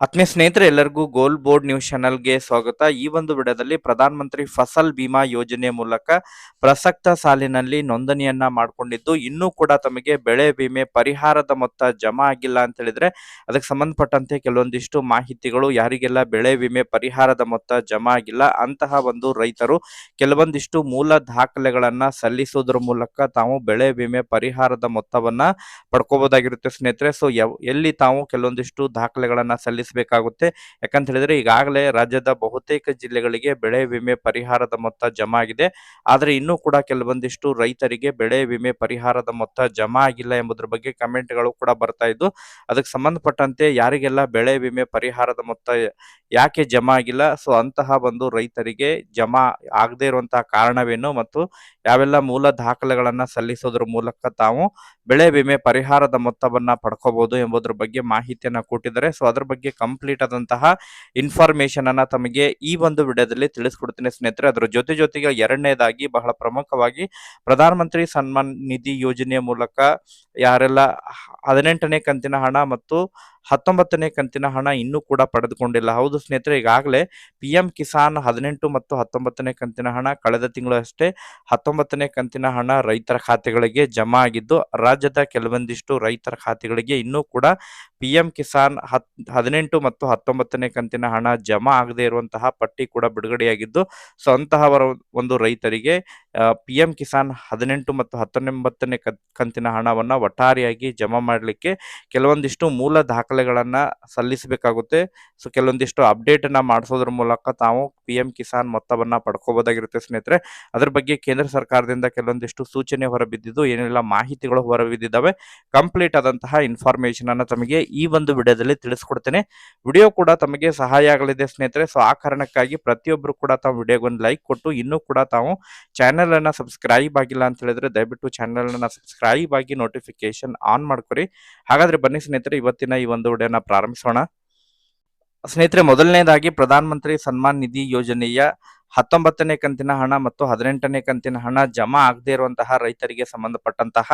ಆತ್ಮೀಯ ಸ್ನೇಹಿತರೆ, ಎಲ್ಲರಿಗೂ ಗೋಲ್ ಬೋರ್ಡ್ ನ್ಯೂಸ್ ಚಾನೆಲ್ಗೆ ಸ್ವಾಗತ. ಈ ಒಂದು ವಿಡಿಯೋದಲ್ಲಿ ಪ್ರಧಾನ ಮಂತ್ರಿ ಫಸಲ್ ಬಿಮಾ ಯೋಜನೆ ಮೂಲಕ ಪ್ರಸಕ್ತ ಸಾಲಿನಲ್ಲಿ ನೋಂದಣಿಯನ್ನ ಮಾಡಿಕೊಂಡಿದ್ದು, ಇನ್ನೂ ಕೂಡ ತಮಗೆ ಬೆಳೆ ವಿಮೆ ಪರಿಹಾರದ ಮೊತ್ತ ಜಮಾ ಆಗಿಲ್ಲ ಅಂತ ಹೇಳಿದ್ರೆ, ಅದಕ್ಕೆ ಸಂಬಂಧಪಟ್ಟಂತೆ ಕೆಲವೊಂದಿಷ್ಟು ಮಾಹಿತಿಗಳು, ಯಾರಿಗೆಲ್ಲ ಬೆಳೆ ವಿಮೆ ಪರಿಹಾರದ ಮೊತ್ತ ಜಮಾ ಆಗಿಲ್ಲ ಅಂತಹ ಒಂದು ರೈತರು ಕೆಲವೊಂದಿಷ್ಟು ಮೂಲ ದಾಖಲೆಗಳನ್ನ ಸಲ್ಲಿಸುವುದರ ಮೂಲಕ ತಾವು ಬೆಳೆ ವಿಮೆ ಪರಿಹಾರದ ಮೊತ್ತವನ್ನ ಪಡ್ಕೋಬಹುದಾಗಿರುತ್ತೆ ಸ್ನೇಹಿತರೆ. ಸೊ ಎಲ್ಲಿ ತಾವು ಕೆಲವೊಂದಿಷ್ಟು ದಾಖಲೆಗಳನ್ನ ಸಲ್ಲಿಸಬೇಕಾಗುತ್ತೆ ಯಾಕಂತ ಹೇಳಿದ್ರೆ ಈಗಾಗಲೇ ರಾಜ್ಯದ ಬಹುತೇಕ ಜಿಲ್ಲೆಗಳಿಗೆ ಬೆಳೆ ವಿಮೆ ಪರಿಹಾರದ ಮೊತ್ತ ಜಮಾ ಆಗಿದೆ. ಆದ್ರೆ ಇನ್ನೂ ಕೂಡ ಕೆಲವೊಂದಿಷ್ಟು ರೈತರಿಗೆ ಬೆಳೆ ವಿಮೆ ಪರಿಹಾರದ ಮೊತ್ತ ಜಮಾ ಆಗಿಲ್ಲ ಎಂಬುದರ ಬಗ್ಗೆ ಕಮೆಂಟ್ಗಳು ಕೂಡ ಬರ್ತಾ ಇದ್ದು, ಅದಕ್ಕೆ ಸಂಬಂಧಪಟ್ಟಂತೆ ಯಾರಿಗೆಲ್ಲ ಬೆಳೆ ವಿಮೆ ಪರಿಹಾರದ ಮೊತ್ತ ಯಾಕೆ ಜಮಾ ಆಗಿಲ್ಲ, ಸೊ ಅಂತಹ ಒಂದು ರೈತರಿಗೆ ಜಮಾ ಆಗದೆ ಇರುವಂತಹ ಕಾರಣವೇನು ಮತ್ತು ಯಾವೆಲ್ಲ ಮೂಲ ದಾಖಲೆಗಳನ್ನ ಸಲ್ಲಿಸೋದ್ರ ಮೂಲಕ ತಾವು ಬೆಳೆ ವಿಮೆ ಪರಿಹಾರದ ಮೊತ್ತವನ್ನ ಪಡ್ಕೋಬಹುದು ಎಂಬುದರ ಬಗ್ಗೆ ಮಾಹಿತಿಯನ್ನ ಕೊಟ್ಟಿದ್ದಾರೆ. ಸೊ ಅದ್ರ ಬಗ್ಗೆ ಕಂಪ್ಲೀಟ್ ಆದಂತಹ ಇನ್ಫಾರ್ಮೇಶನ್ ಅನ್ನ ತಮಗೆ ಈ ಒಂದು ವಿಡಿಯೋದಲ್ಲಿ ತಿಳಿಸ್ಕೊಡ್ತೀನಿ ಸ್ನೇಹಿತರೆ. ಅದರ ಜೊತೆ ಜೊತೆಗೆ ಎರಡನೇದಾಗಿ ಬಹಳ ಪ್ರಮುಖವಾಗಿ ಪ್ರಧಾನಮಂತ್ರಿ ಸನ್ಮಾನ್ ನಿಧಿ ಯೋಜನೆಯ ಮೂಲಕ ಯಾರೆಲ್ಲ ಹದಿನೆಂಟನೇ ಕಂತಿನ ಹಣ ಮತ್ತು ಹತ್ತೊಂಬತ್ತನೇ ಕಂತಿನ ಹಣ ಇನ್ನೂ ಕೂಡ ಪಡೆದುಕೊಂಡಿಲ್ಲ. ಹೌದು ಸ್ನೇಹಿತರೆ, ಈಗಾಗಲೇ ಪಿ ಕಿಸಾನ್ ಹದಿನೆಂಟು ಮತ್ತು ಹತ್ತೊಂಬತ್ತನೇ ಕಂತಿನ ಹಣ ಕಳೆದ ತಿಂಗಳು ಅಷ್ಟೇ ಹತ್ತೊಂಬತ್ತನೇ ಕಂತಿನ ಹಣ ರೈತರ ಖಾತೆಗಳಿಗೆ ಜಮಾ ಆಗಿದ್ದು, ರಾಜ್ಯದ ಕೆಲವೊಂದಿಷ್ಟು ರೈತರ ಖಾತೆಗಳಿಗೆ ಇನ್ನೂ ಕೂಡ ಪಿ ಕಿಸಾನ್ ಹತ್, ಹದಿನೆಂಟು ಮತ್ತು ಹತ್ತೊಂಬತ್ತನೇ ಕಂತಿನ ಹಣ ಜಮಾ ಆಗದೇ ಇರುವಂತಹ ಪಟ್ಟಿ ಕೂಡ ಬಿಡುಗಡೆಯಾಗಿದ್ದು, ಸೊ ಅಂತಹವರ ಒಂದು ರೈತರಿಗೆ ಪಿ ಎಂ ಕಿಸಾನ್ ಹದಿನೆಂಟು ಮತ್ತು ಹತ್ತೊಂಬತ್ತನೇ ಕಂತಿನ ಹಣವನ್ನು ಒಟ್ಟಾರೆಯಾಗಿ ಜಮಾ ಮಾಡಲಿಕ್ಕೆ ಕೆಲವೊಂದಿಷ್ಟು ಮೂಲ ದಾಖಲೆಗಳನ್ನ ಸಲ್ಲಿಸಬೇಕಾಗುತ್ತೆ. ಸೊ ಕೆಲವೊಂದಿಷ್ಟು ಅಪ್ಡೇಟ್ ಅನ್ನ ಮಾಡಿಸೋದ್ರ ಮೂಲಕ ತಾವು ಪಿ ಎಂ ಕಿಸಾನ್ ಮೊತ್ತವನ್ನ ಪಡ್ಕೋಬಹುದಾಗಿರುತ್ತೆ ಸ್ನೇಹಿತರೆ. ಅದ್ರ ಬಗ್ಗೆ ಕೇಂದ್ರ ಸರ್ಕಾರದಿಂದ ಕೆಲವೊಂದಿಷ್ಟು ಸೂಚನೆ ಹೊರಬಿದ್ದಿದ್ದು, ಏನೆಲ್ಲ ಮಾಹಿತಿಗಳು ಹೊರಬಿದ್ದಿದ್ದಾವೆ, ಕಂಪ್ಲೀಟ್ ಆದಂತಹ ಇನ್ಫಾರ್ಮೇಶನ್ ಅನ್ನ ತಮಗೆ ಈ ಒಂದು ವಿಡಿಯೋದಲ್ಲಿ ತಿಳಿಸ್ಕೊಡ್ತೇನೆ. ವಿಡಿಯೋ ಕೂಡ ತಮಗೆ ಸಹಾಯ ಆಗಲಿದೆ ಸ್ನೇಹಿತರೆ. ಸೊ ಆ ಕಾರಣಕ್ಕಾಗಿ ಪ್ರತಿಯೊಬ್ಬರು ಕೂಡ ತಾವು ವಿಡಿಯೋಗೊಂದು ಲೈಕ್ ಕೊಟ್ಟು, ಇನ್ನೂ ಕೂಡ ತಾವು ಚಾನೆಲ್ ಅನ್ನ ಸಬ್ಸ್ಕ್ರೈಬ್ ಆಗಿಲ್ಲ ಅಂತ ಹೇಳಿದ್ರೆ ದಯವಿಟ್ಟು ಚಾನೆಲ್ ಅನ್ನ ಸಬ್ಸ್ಕ್ರೈಬ್ ಆಗಿ ನೋಟಿಫಿಕೇಶನ್ ಆನ್ ಮಾಡ್ಕೊರಿ. ಹಾಗಾದ್ರೆ ಬನ್ನಿ ಸ್ನೇಹಿತರೆ, ಇವತ್ತಿನ ಈ ಒಂದು ವಿಡಿಯೋನ ಪ್ರಾರಂಭಿಸೋಣ ಸ್ನೇಹಿತರೆ ಮೊದಲನೇದಾಗಿ ಪ್ರಧಾನಮಂತ್ರಿ ಸನ್ಮಾನ್ ನಿಧಿ ಯೋಜನೆಯ ಹತ್ತೊಂಬತ್ತನೇ ಕಂತಿನ ಹಣ ಮತ್ತು ಹದಿನೆಂಟನೇ ಕಂತಿನ ಹಣ ಜಮಾ ಆಗದೇ ಇರುವಂತಹ ರೈತರಿಗೆ ಸಂಬಂಧಪಟ್ಟಂತಹ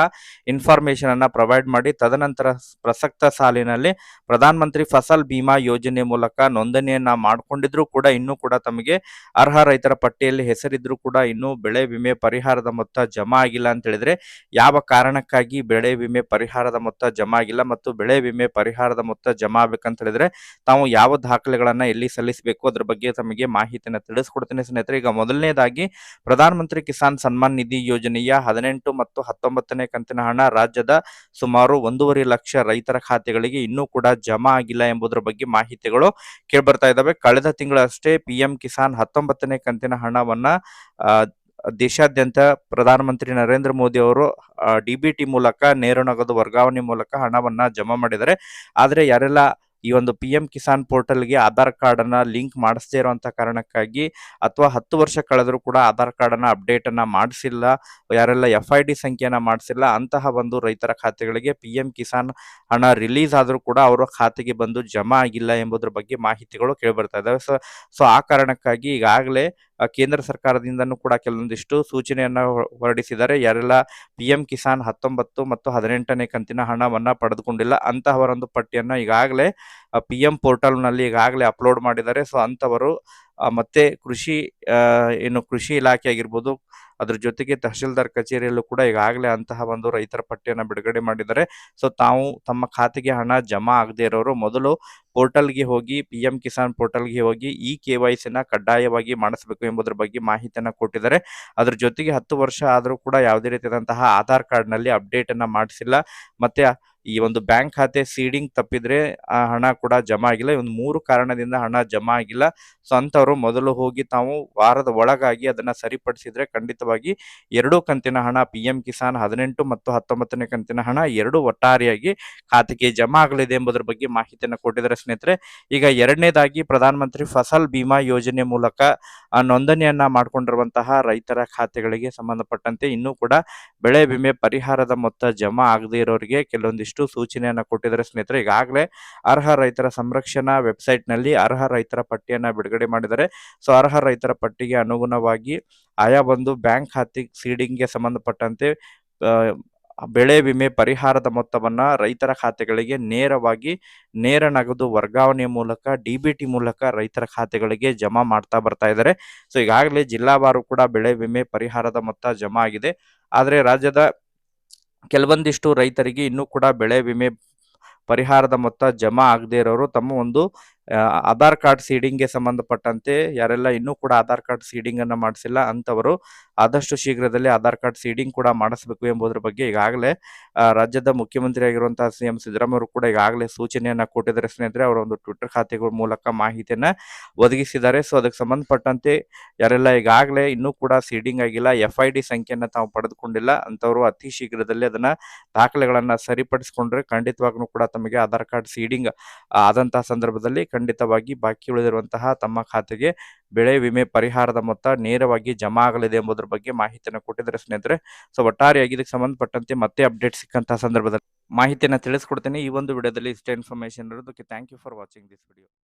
ಇನ್ಫಾರ್ಮೇಶನ್ ಅನ್ನ ಪ್ರೊವೈಡ್ ಮಾಡಿ. ತದನಂತರ ಪ್ರಸಕ್ತ ಸಾಲಿನಲ್ಲಿ ಪ್ರಧಾನ ಮಂತ್ರಿ ಫಸಲ್ ಬಿಮಾ ಯೋಜನೆ ಮೂಲಕ ನೋಂದಣಿಯನ್ನ ಮಾಡಿಕೊಂಡಿದ್ರು ಕೂಡ ಇನ್ನೂ ಕೂಡ ತಮಗೆ ಅರ್ಹ ರೈತರ ಪಟ್ಟಿಯಲ್ಲಿ ಹೆಸರಿದ್ರು ಕೂಡ ಇನ್ನೂ ಬೆಳೆ ವಿಮೆ ಪರಿಹಾರದ ಮೊತ್ತ ಜಮಾ ಆಗಿಲ್ಲ ಅಂತ ಹೇಳಿದ್ರೆ ಯಾವ ಕಾರಣಕ್ಕಾಗಿ ಬೆಳೆ ವಿಮೆ ಪರಿಹಾರದ ಮೊತ್ತ ಜಮಾ ಆಗಿಲ್ಲ ಮತ್ತು ಬೆಳೆ ವಿಮೆ ಪರಿಹಾರದ ಮೊತ್ತ ಜಮಾ ಆಗ್ಬೇಕಂತ ಹೇಳಿದ್ರೆ ತಾವು ಯಾವ ದಾಖಲೆಗಳನ್ನ ಎಲ್ಲಿ ಸಲ್ಲಿಸಬೇಕು? ಅದ್ರ ಬಗ್ಗೆ ತಮಗೆ ಮಾಹಿತಿಯನ್ನು ತಿಳಿಸ್ಕೊಡ್ತೀನಿ. ಸ್ನೇಹಿತರೆ, ಈಗ ಮೊದಲನೇದಾಗಿ ಪ್ರಧಾನಮಂತ್ರಿ ಕಿಸಾನ್ ಸನ್ಮಾನ್ ನಿಧಿ ಯೋಜನೆಯ ಹದಿನೆಂಟು ಮತ್ತು ಹತ್ತೊಂಬತ್ತನೇ ಕಂತಿನ ಹಣ ರಾಜ್ಯದ ಸುಮಾರು ಒಂದೂವರೆ ಲಕ್ಷ ರೈತರ ಖಾತೆಗಳಿಗೆ ಇನ್ನೂ ಕೂಡ ಜಮಾ ಆಗಿಲ್ಲ ಎಂಬುದರ ಬಗ್ಗೆ ಮಾಹಿತಿಗಳು ಕೇಳ್ಬರ್ತಾ ಇದ್ದಾವೆ. ಕಳೆದ ತಿಂಗಳಷ್ಟೇ ಪಿಎಂ ಕಿಸಾನ್ ಹತ್ತೊಂಬತ್ತನೇ ಕಂತಿನ ಹಣವನ್ನ ದೇಶಾದ್ಯಂತ ಪ್ರಧಾನಮಂತ್ರಿ ನರೇಂದ್ರ ಮೋದಿ ಅವರು ಡಿಬಿಟಿ ಮೂಲಕ, ನೇರ ನಗದು ವರ್ಗಾವಣೆ ಮೂಲಕ ಹಣವನ್ನ ಜಮಾ ಮಾಡಿದ್ದಾರೆ. ಆದರೆ ಯಾರೆಲ್ಲ ಈ ಒಂದು ಪಿ ಎಂ ಕಿಸಾನ್ ಪೋರ್ಟಲ್ಗೆ ಆಧಾರ್ ಕಾರ್ಡ್ ಅನ್ನ ಲಿಂಕ್ ಮಾಡಿಸದೇ ಇರುವಂತ ಕಾರಣಕ್ಕಾಗಿ ಅಥವಾ ಹತ್ತು ವರ್ಷ ಕಳೆದರೂ ಕೂಡ ಆಧಾರ್ ಕಾರ್ಡ್ ಅಪ್ಡೇಟನ್ನು ಮಾಡಿಸಿಲ್ಲ, ಯಾರೆಲ್ಲ ಎಫ್ ಐ ಡಿ ಸಂಖ್ಯೆಯನ್ನ ಮಾಡಿಸಿಲ್ಲ, ಅಂತಹ ಒಂದು ರೈತರ ಖಾತೆಗಳಿಗೆ ಪಿ ಎಂ ಕಿಸಾನ್ ಹಣ ರಿಲೀಸ್ ಆದರೂ ಕೂಡ ಅವರ ಖಾತೆಗೆ ಬಂದು ಜಮಾ ಆಗಿಲ್ಲ ಎಂಬುದರ ಬಗ್ಗೆ ಮಾಹಿತಿಗಳು ಕೇಳಿಬರ್ತಾ ಇದ್ದಾವೆ ಸೊ ಸೊ ಆ ಕಾರಣಕ್ಕಾಗಿ ಈಗಾಗಲೇ ಕೇಂದ್ರ ಸರ್ಕಾರದಿಂದನೂ ಕೂಡ ಕೆಲವೊಂದಿಷ್ಟು ಸೂಚನೆಯನ್ನು ಹೊರಡಿಸಿದ್ದಾರೆ. ಯಾರೆಲ್ಲ ಪಿ ಎಂ ಕಿಸಾನ್ ಹತ್ತೊಂಬತ್ತು ಮತ್ತು ಹದಿನೆಂಟನೇ ಕಂತಿನ ಹಣವನ್ನ ಪಡೆದುಕೊಂಡಿಲ್ಲ, ಅಂತಹವರೊಂದು ಪಟ್ಟಿಯನ್ನ ಈಗಾಗಲೇ ಪಿ ಎಂ ಪೋರ್ಟಲ್ನಲ್ಲಿ ಈಗಾಗಲೇ ಅಪ್ಲೋಡ್ ಮಾಡಿದ್ದಾರೆ. ಸೊ ಅಂಥವರು ಮತ್ತೆ ಕೃಷಿ ಏನು ಕೃಷಿ ಇಲಾಖೆ ಆಗಿರ್ಬೋದು, ಅದ್ರ ಜೊತೆಗೆ ತಹಶೀಲ್ದಾರ್ ಕಚೇರಿಯಲ್ಲೂ ಕೂಡ ಈಗಾಗಲೇ ಅಂತಹ ಒಂದು ರೈತರ ಪಟ್ಟಿಯನ್ನು ಬಿಡುಗಡೆ ಮಾಡಿದ್ದಾರೆ. ಸೊ ತಾವು ತಮ್ಮ ಖಾತೆಗೆ ಹಣ ಜಮಾ ಆಗದೆ ಇರೋರು ಮೊದಲು ಪೋರ್ಟಲ್ಗೆ ಹೋಗಿ ಪಿ ಎಂ ಕಿಸಾನ್ ಪೋರ್ಟಲ್ಗೆ ಹೋಗಿ ಈ ಕೆ ವೈ ಸಿನ ಕಡ್ಡಾಯವಾಗಿ ಮಾಡಿಸಬೇಕು ಎಂಬುದರ ಬಗ್ಗೆ ಮಾಹಿತಿಯನ್ನು ಕೊಟ್ಟಿದ್ದಾರೆ. ಅದ್ರ ಜೊತೆಗೆ ಹತ್ತು ವರ್ಷ ಆದರೂ ಕೂಡ ಯಾವುದೇ ರೀತಿಯಾದಂತಹ ಆಧಾರ್ ಕಾರ್ಡ್ನಲ್ಲಿ ಅಪ್ಡೇಟ್ ಅನ್ನ ಮಾಡಿಸಿಲ್ಲ. ಮತ್ತೆ ಈ ಒಂದು ಬ್ಯಾಂಕ್ ಖಾತೆ ಸೀಡಿಂಗ್ ತಪ್ಪಿದ್ರೆ ಆ ಹಣ ಕೂಡ ಜಮಾ ಆಗಿಲ್ಲ. ಒಂದು ಮೂರು ಕಾರಣದಿಂದ ಹಣ ಜಮಾ ಆಗಿಲ್ಲ. ಸೊ ಅಂತವರು ಮೊದಲು ಹೋಗಿ ತಾವು ವಾರದ ಒಳಗಾಗಿ ಅದನ್ನ ಸರಿಪಡಿಸಿದ್ರೆ ಖಂಡಿತವಾಗಿ ಎರಡು ಕಂತಿನ ಹಣ ಪಿ ಎಂ ಕಿಸಾನ್ ಹದಿನೆಂಟು ಮತ್ತು ಹತ್ತೊಂಬತ್ತನೇ ಕಂತಿನ ಹಣ ಎರಡು ಒಟ್ಟಾರೆಯಾಗಿ ಖಾತೆಗೆ ಜಮಾ ಆಗಲಿದೆ ಎಂಬುದರ ಬಗ್ಗೆ ಮಾಹಿತಿಯನ್ನು ಕೊಟ್ಟಿದ್ದಾರೆ ಸ್ನೇಹಿತರೆ. ಈಗ ಎರಡನೇದಾಗಿ ಪ್ರಧಾನ ಮಂತ್ರಿ ಫಸಲ್ ಬಿಮಾ ಯೋಜನೆ ಮೂಲಕ ನೋಂದಣಿಯನ್ನ ಮಾಡಿಕೊಂಡಿರುವಂತಹ ರೈತರ ಖಾತೆಗಳಿಗೆ ಸಂಬಂಧಪಟ್ಟಂತೆ ಇನ್ನೂ ಕೂಡ ಬೆಳೆ ವಿಮೆ ಪರಿಹಾರದ ಮೊತ್ತ ಜಮಾ ಆಗದೇ ಇರೋರಿಗೆ ಕೆಲವೊಂದಿಷ್ಟು ಸೂಚನೆಯನ್ನ ಕೊಟ್ಟಿದ್ದಾರೆ ಸ್ನೇಹಿತರೆ. ಈಗಾಗಲೇ ಅರ್ಹ ರೈತರ ಸಂರಕ್ಷಣಾ ವೆಬ್ಸೈಟ್ನಲ್ಲಿ ಅರ್ಹ ರೈತರ ಪಟ್ಟಿಯನ್ನ ಬಿಡುಗಡೆ ಮಾಡಿದ್ದಾರೆ. ಸೊ, ಅರ್ಹ ರೈತರ ಪಟ್ಟಿಗೆ ಅನುಗುಣವಾಗಿ ಆಯಾ ಒಂದು ಬ್ಯಾಂಕ್ ಖಾತೆ ಸೀಡಿಂಗ್ಗೆ ಸಂಬಂಧಪಟ್ಟಂತೆ ಬೆಳೆ ವಿಮೆ ಪರಿಹಾರದ ಮೊತ್ತವನ್ನ ರೈತರ ಖಾತೆಗಳಿಗೆ ನೇರವಾಗಿ, ನೇರ ನಗದು ವರ್ಗಾವಣೆ ಮೂಲಕ, ಡಿ ಬಿ ಟಿ ಮೂಲಕ ರೈತರ ಖಾತೆಗಳಿಗೆ ಜಮಾ ಮಾಡ್ತಾ ಬರ್ತಾ ಇದ್ದಾರೆ. ಸೊ, ಈಗಾಗಲೇ ಜಿಲ್ಲಾವಾರು ಕೂಡ ಬೆಳೆ ವಿಮೆ ಪರಿಹಾರದ ಮೊತ್ತ ಜಮಾ ಆಗಿದೆ. ಆದರೆ ರಾಜ್ಯದ ಕೆಲವೊಂದಿಷ್ಟು ರೈತರಿಗೆ ಇನ್ನೂ ಕೂಡ ಬೆಳೆ ವಿಮೆ ಪರಿಹಾರದ ಮೊತ್ತ ಜಮಾ ಆಗದೇ ಇರೋರು ತಮ್ಮ ಒಂದು ಆಧಾರ್ ಕಾರ್ಡ್ ಸೀಡಿಂಗ್ಗೆ ಸಂಬಂಧಪಟ್ಟಂತೆ ಯಾರೆಲ್ಲ ಇನ್ನೂ ಕೂಡ ಆಧಾರ್ ಕಾರ್ಡ್ ಸೀಡಿಂಗ್ ಅನ್ನ ಮಾಡಿಸಿಲ್ಲ ಅಂತವರು ಆದಷ್ಟು ಶೀಘ್ರದಲ್ಲಿ ಆಧಾರ್ ಕಾರ್ಡ್ ಸೀಡಿಂಗ್ ಕೂಡ ಮಾಡಿಸಬೇಕು ಎಂಬುದರ ಬಗ್ಗೆ ಈಗಾಗಲೇ ರಾಜ್ಯದ ಮುಖ್ಯಮಂತ್ರಿ ಆಗಿರುವಂತಹ ಸಿ ಎಂ ಅವರು ಕೂಡ ಈಗಾಗಲೇ ಸೂಚನೆಯನ್ನ ಕೊಟ್ಟಿದ್ದಾರೆ. ಸ್ನೇಹಿತರೆ, ಅವರ ಒಂದು ಟ್ವಿಟರ್ ಖಾತೆಗಳ ಮೂಲಕ ಮಾಹಿತಿಯನ್ನ ಒದಗಿಸಿದ್ದಾರೆ. ಸೊ ಅದಕ್ಕೆ ಸಂಬಂಧಪಟ್ಟಂತೆ ಯಾರೆಲ್ಲ ಈಗಾಗಲೇ ಇನ್ನೂ ಕೂಡ ಸೀಡಿಂಗ್ ಆಗಿಲ್ಲ ಎಫ್ ಐ ಡಿ ಸಂಖ್ಯೆಯನ್ನ ತಾವು ಪಡೆದುಕೊಂಡಿಲ್ಲ ಅಂತವರು ಅತಿ ಶೀಘ್ರದಲ್ಲಿ ಅದನ್ನ ದಾಖಲೆಗಳನ್ನ ಸರಿಪಡಿಸಿಕೊಂಡ್ರೆ ಖಂಡಿತವಾಗ್ಲೂ ಕೂಡ ತಮಗೆ ಆಧಾರ್ ಕಾರ್ಡ್ ಸೀಡಿಂಗ್ ಆದಂತಹ ಸಂದರ್ಭದಲ್ಲಿ ಖಂಡಿತವಾಗಿ ಬಾಕಿ ಉಳಿದಿರುವಂತಹ ತಮ್ಮ ಖಾತೆಗೆ ಬೆಳೆ ವಿಮೆ ಪರಿಹಾರದ ಮೊತ್ತ ನೇರವಾಗಿ ಜಮಾ ಆಗಲಿದೆ ಎಂಬುದರ ಬಗ್ಗೆ ಮಾಹಿತಿಯನ್ನು ಕೊಟ್ಟಿದ್ದಾರೆ ಸ್ನೇಹಿತರೆ. ಸೊ ಒಟ್ಟಾರೆಯಾಗಿ ಇದಕ್ಕೆ ಸಂಬಂಧಪಟ್ಟಂತೆ ಮತ್ತೆ ಅಪ್ಡೇಟ್ ಸಿಕ್ಕಂತಹ ಸಂದರ್ಭದಲ್ಲಿ ಮಾಹಿತಿಯನ್ನು ತಿಳಿಸ್ಕೊಡ್ತೇನೆ. ಈ ಒಂದು ವಿಡಿಯೋದಲ್ಲಿ ಇಷ್ಟೇ ಇನ್ಫಾರ್ಮೇಶನ್ ಇರೋದಕ್ಕೆ thank you for watching this video